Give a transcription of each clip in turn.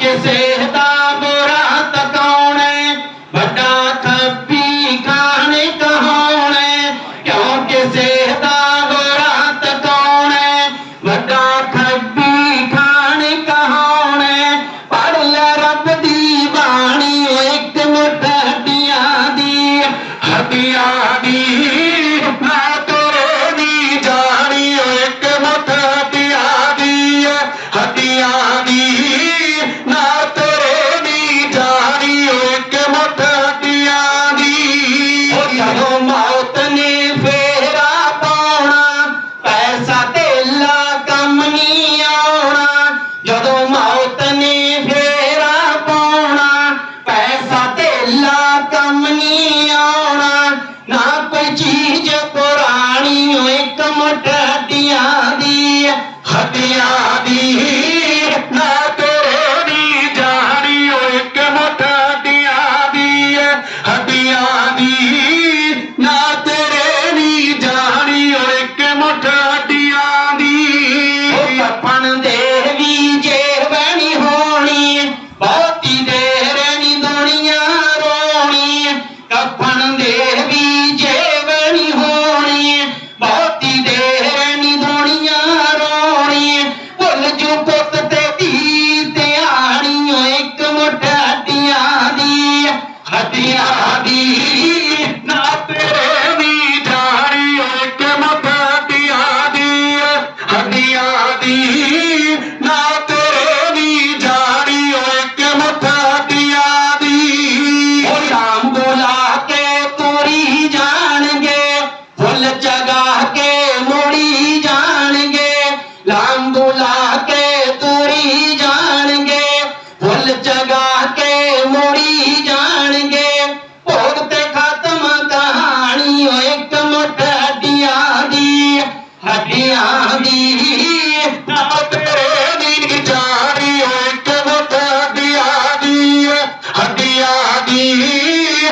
ਕਿਸੇ ਦਾ ਬੁਰਾ ਤਕਾਉਣੇ ਵੱਡਾ ਥੱਪੀ ਖਾਣ ਕਹਾਉਣੇ। ਕਿਉਂ ਕਿਸੇ ਦਾ ਬੁਰਾ ਤਕਾਉਣੇ ਵੱਡਾ ਥੱਪੀ ਖਾਣ ਕਹਾਉਣੇ। ਪੜ ਲੈ ਰੱਬ ਦੀ ਬਾਣੀ, ਇੱਕ ਮੁੱਠ ਹੱਡੀਆਂ ਦੀ ਹੱਡੀਆਂ ਦੀ ਕੰਮ ਨਹੀਂ ਆਉਣਾ ਨਾ ਕੋਈ ਚੀਜ਼ ਪੁਰਾਣੀ ਓਏ ਕਮਟਾਟੀਆਂ ਦੀ ਹਟਿਆ ਹੱਡੀਆਂ ਦੀ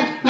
Yep.